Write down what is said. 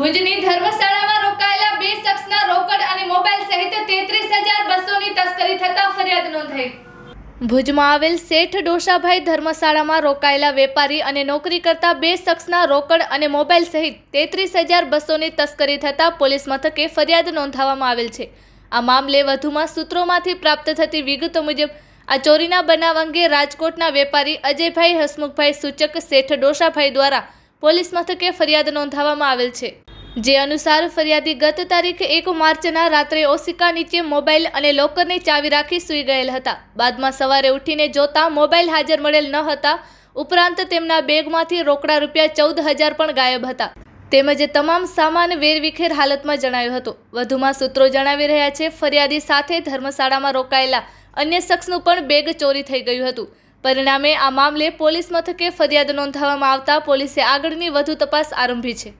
ભુજની ધર્મશાળામાં રોકાયેલા બે શખ્સના રોકડ અને મોબાઈલ સહિત 33200 ની તસ્કરી થતા ફરિયાદ નોંધાઈ. ભુજમાં આવેલ શેઠ ડોસાભાઈ ધર્મશાળામાં રોકાયેલા વેપારી અને નોકરી કરતા બે શખ્સના રોકડ અને મોબાઈલ સહિત તેત્રીસ હજાર બસોની તસ્કરી થતાં પોલીસ મથકે ફરિયાદ નોંધાવવામાં આવેલ છે. આ મામલે વધુમાં સૂત્રોમાંથી પ્રાપ્ત થતી વિગતો મુજબ, આ ચોરીના બનાવ અંગે રાજકોટના વેપારી અજયભાઈ હસમુખભાઈ સૂચક શેઠ ડોસાભાઈ દ્વારા પોલીસ મથકે ફરિયાદ નોંધાવવામાં આવેલ છે. જે અનુસાર ફરિયાદી ગત તારીખ એક માર્ચના રાત્રે ઓશિકા નીચે મોબાઈલ અને લોકરની ચાવી રાખી સૂઈ ગયેલ હતા. બાદમાં સવારે ઉઠીને જોતા મોબાઈલ હાજર મળેલ ન હતા. ઉપરાંત તેમના બેગમાંથી રોકડા રૂપિયા ચૌદ હજાર પણ ગાયબ હતા. તેમજ તમામ સામાન વેરવિખેર હાલતમાં જણાયો હતો. વધુમાં સૂત્રો જણાવી રહ્યા છે, ફરિયાદી સાથે ધર્મશાળામાં રોકાયેલા અન્ય શખ્સનું પણ બેગ ચોરી થઈ ગયું હતું. પરિણામે આ મામલે પોલીસ મથકે ફરિયાદ નોંધાવવામાં આવતા પોલીસે આગળની વધુ તપાસ આરંભી છે.